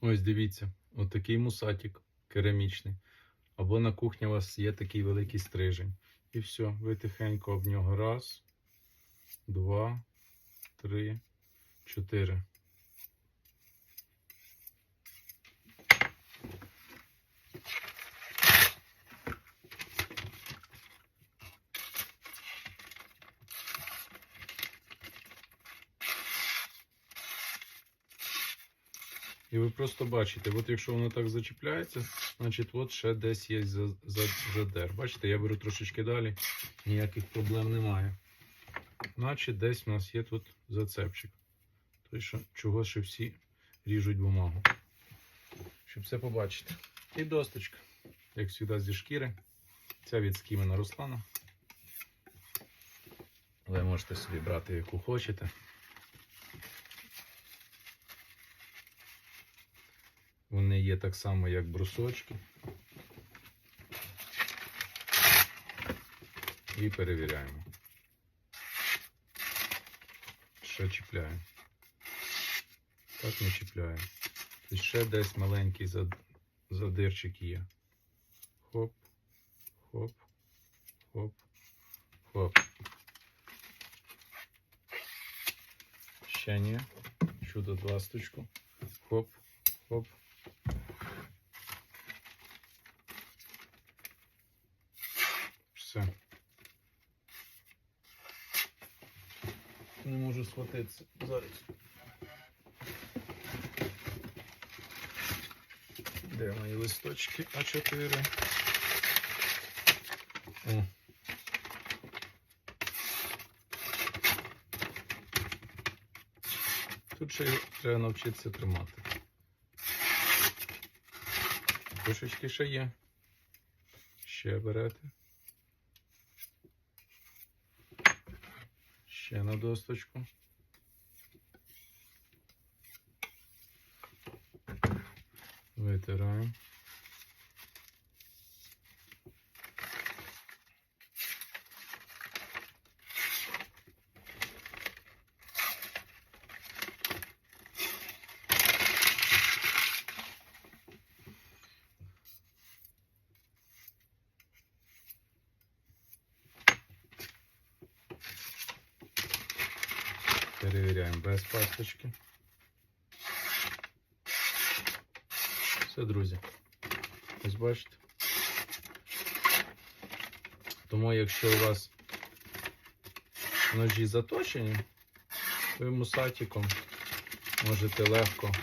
Ось дивіться, отакий мусатик керамічний. Або на кухні у вас є такий великий стрижень. І все, ви тихенько об нього. Раз, два, три, чотири. І ви просто бачите, от якщо воно так зачіпляється, значить от ще десь є за- за- задер. Бачите, я беру трошечки далі, ніяких проблем немає. Значить, десь у нас є тут зацепчик. Той, що чого ще всі ріжуть бумагу. Щоб це побачити. І досточка, як завжди, зі шкіри. Ця від скімена Руслана. Ви можете собі брати, яку хочете. Є так само, як брусочки. І перевіряємо. Ще чіпляємо. Так не чіпляємо. І ще десь маленький задирчик є. Хоп, хоп, хоп, хоп. Ще ні. Чудо. Хоп, хоп. Все. Не можу схватитися. Зараз. Де мої листочки А4? О. Тут ще треба навчитися тримати. Трошечки ще є. Ще берете. Ще на досточку. Витираємо. Перевіряємо без пасточки. Все, друзі. Ось бачите. Тому якщо у вас ножі заточені, ви мусатиком можете легко